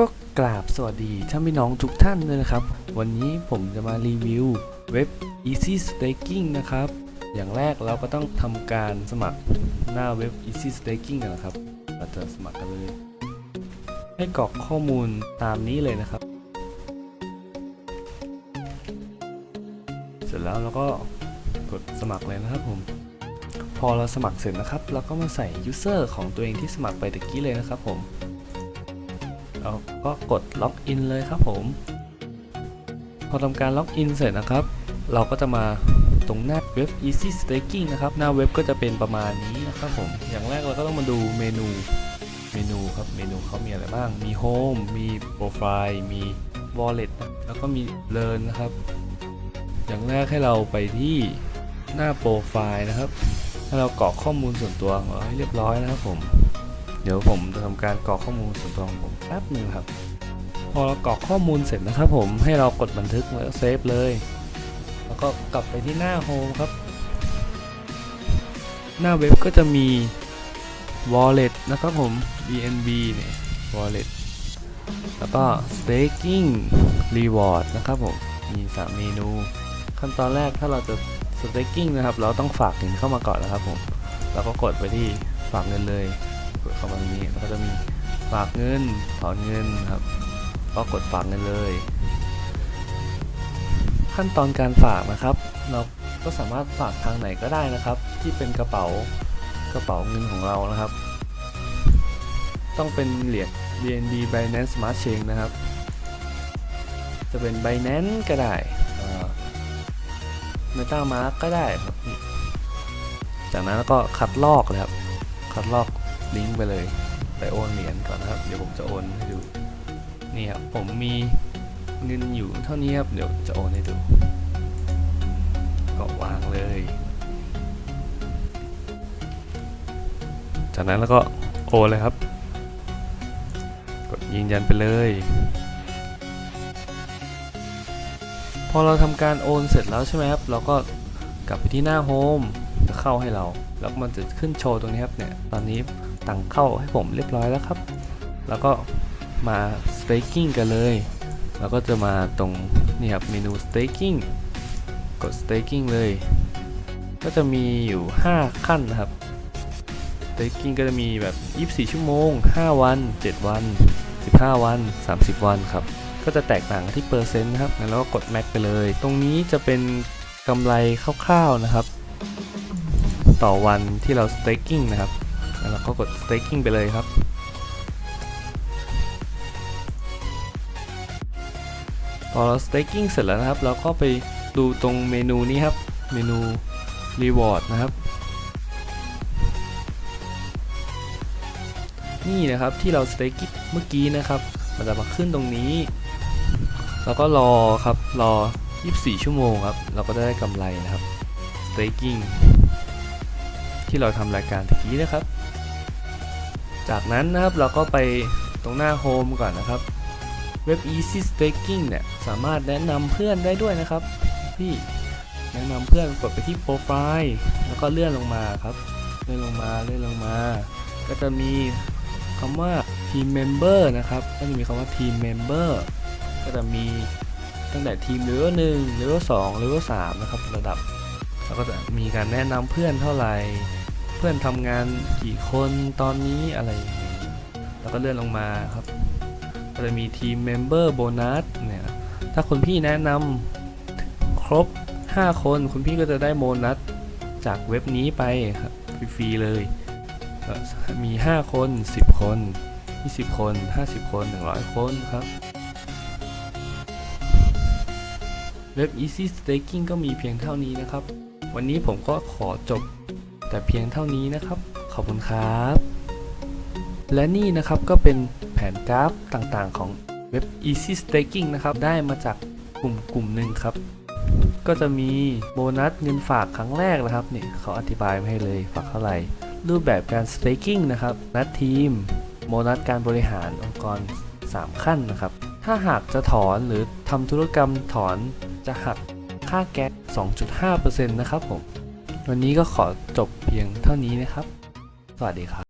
ก็กราบสวัสดีท่านพี่น้องทุกท่านเลยนะครับ วันนี้ผมจะมารีวิวเว็บ Easy Staking นะครับ อย่างแรกเราก็ต้องทำการสมัครหน้าเว็บ Easy Staking กันนะครับ เราจะสมัครกันเลย ให้กรอกข้อมูลตามนี้เลยนะครับ เสร็จแล้วเราก็กดสมัครเลยนะครับผม พอเราสมัครเสร็จนะครับ เราก็มาใส่ user ของตัวเองที่สมัครไปตะกี้เลยนะครับผม เราก็กดล็อกอินเลยครับผม พอทำการล็อกอินเสร็จนะครับ เราก็จะมาตรงหน้าเว็บ Easy Staking นะครับ หน้าเว็บก็จะเป็นประมาณนี้นะครับผม อย่างแรกเราก็ต้องมาดูเมนู เมนูครับ เมนูเขามีอะไรบ้าง มี Home มี Profile มี Wallet แล้วก็มี Learn นะครับ อย่างแรกให้เราไปที่หน้าโปรไฟล์นะครับ ให้เรากรอกข้อมูลส่วนตัวของเราให้เรียบร้อยนะครับผม เดี๋ยวผมจะทำการกรอกข้อมูลส่วนตัวของผมแป๊บหนึ่งครับ พอเรากรอกข้อมูลเสร็จนะครับผมให้เรากดบันทึกแล้วเซฟเลย แล้วก็กลับไปที่หน้าโฮมครับ หน้าเว็บก็จะมี wallet นะครับผม BNB เนี่ย wallet แล้วก็ staking reward นะครับผม มีสามเมนู ขั้นตอนแรกถ้าเราจะ staking นะครับ เราต้องฝากเงินเข้ามาก่อนนะครับผม แล้วก็กดไปที่ฝากเงินเลย กดเข้ามาตรงนี้แล้วก็จะมีฝากเงินถอนเงินครับ ก็กดฝากเงินเลย ขั้นตอนการฝากนะครับ เราก็สามารถฝากทางไหนก็ได้นะครับ ที่เป็นกระเป๋ากระเป๋าเงินของเรานะครับ ต้องเป็นเหรียญ BNB Binance Smart Chain นะครับ จะเป็น Binance ก็ได้ MetaMask ก็ได้ครับ จากนั้นก็คัดลอกเลยครับ คัดลอก ลิงก์ไปเลยไปโอนเหรียญก่อนนะครับ เดี๋ยวผมจะโอนให้ดูนี่ครับผมมีเงินอยู่เท่านี้ครับเดี๋ยวจะโอนให้ดูก็วางเลย จากนั้นแล้วก็โอนเลยครับ กดยืนยันไปเลยพอเราทำการโอนเสร็จแล้วใช่ไหมครับ เราก็กลับไปที่หน้าโฮมจะเข้าให้เรา แล้วมันจะขึ้นโชว์ตรงนี้ครับเนี่ย ตอนนี้ ตังเข้าให้ผมเรียบร้อยแล้วครับ แล้วก็มา staking กันเลยแล้วก็จะมาตรงนี่ครับเมนู staking กด staking เลย ก็จะมีอยู่ 5 ขั้นนะครับ staking ก็จะมีแบบ 24 ชั่วโมง 5 วัน 7 วัน 15 วัน 30 วันครับ ก็จะแตกต่างกันที่เปอร์เซ็นต์นะครับ งั้นเราก็กด max ไปเลย ตรงนี้จะเป็นกำไรคร่าวๆนะครับ ต่อวันที่เรา staking นะครับ แล้วเราก็กด staking ไปเลยครับพอเรา staking เสร็จแล้วนะครับ เราก็ไปดูตรงเมนูนี้ครับ เมนู reward นะครับ นี่นะครับที่เรา staking เมื่อกี้นะครับ มันจะมาขึ้นตรงนี้ แล้วก็รอครับรอ 24 ชั่วโมงครับ เราก็ได้กำไรนะครับ staking ที่เราทำรายการตะกี้นะครับ จากนั้นนะครับเราก็ไปตรงหน้าโฮมก่อนนะครับเว็บ Easy Staking เนี่ยสามารถแนะนำเพื่อนได้ด้วยนะครับ พี่แนะนำเพื่อนกดไปที่โปรไฟล์แล้วก็เลื่อนลงมาครับ เลื่อนลงมาเลื่อนลงมา ก็จะมีคำว่า Team Member นะครับก็จะมีคำว่า Team Member ก็จะมีตั้งแต่ทีมเลเวลหนึ่งเลเวลสองเลเวลสามนะครับระดับ แล้วก็จะมีการแนะนำเพื่อนเท่าไหร่ เพื่อนทำงานกี่คนตอนนี้อะไรอย่างนี้แล้วก็เลื่อนลงมาครับก็จะมีทีมเมมเบอร์โบนัสเนี่ยถ้าคุณพี่แนะนำครบ 5 คนคุณพี่ก็จะได้โบนัสจากเว็บนี้ไปครับฟรีๆเลย มี 5 คน 10 คน 20 คน 50 คน 100 คนครับ เว็บ Easy Staking ก็มีเพียงเท่านี้นะครับ วันนี้ผมก็ขอจบ แต่เพียงเท่านี้นะครับ ขอบคุณครับ และนี่นะครับก็เป็นแผนกราฟต่างๆ ของเว็บ Easy Staking นะครับ ได้มาจากกลุ่มกลุ่มหนึ่งครับ ก็จะมีโบนัสเงินฝากครั้งแรกนะครับนี่เขาอธิบายมาให้เลยฝากเท่าไหร่ รูปแบบการ staking นะครับ นัดทีม โบนัสการบริหารองค์กร 3 ขั้นนะครับ ถ้าหากจะถอนหรือทำธุรกรรมถอนจะหักค่าแก๊ส 2.5%นะครับผม วันนี้ก็ขอจบเพียงเท่านี้นะครับ สวัสดีครับ